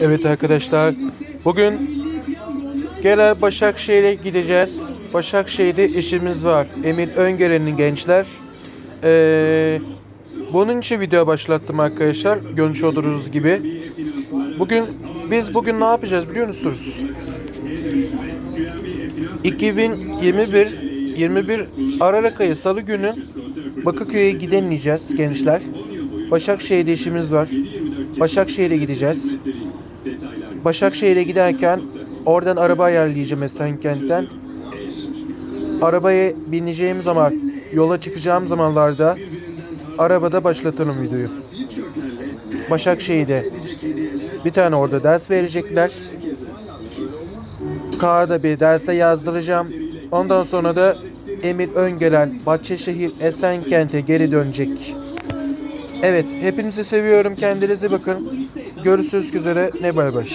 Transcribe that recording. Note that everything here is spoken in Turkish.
Evet arkadaşlar, bugün gene Başakşehir'e gideceğiz. Başakşehir'de işimiz var. Emir Öngören'in gençler. Ee, bunun için video başlattım arkadaşlar. Görmüş olduğunuz gibi. Bugün biz bugün ne yapacağız biliyor musunuz? 2021 21 Aralık ayı Salı günü Bakırköy'e gidemeyeceğiz gençler. Başakşehir'de işimiz var. Başakşehir'e gideceğiz. Başakşehir'e giderken oradan araba ayarlayacağım Esenkent'ten. Arabaya bineceğim zaman, yola çıkacağım zamanlarda arabada başlatalım videoyu. Başakşehir'de bir tane orada ders verecekler. Kağıda bir derse yazdıracağım. Ondan sonra da Emir Öngelen Bahçeşehir Esenkent'e geri dönecek. Evet, hepinizi seviyorum. Kendinize bakın. Görüşürüz üzere. Ne bay bay.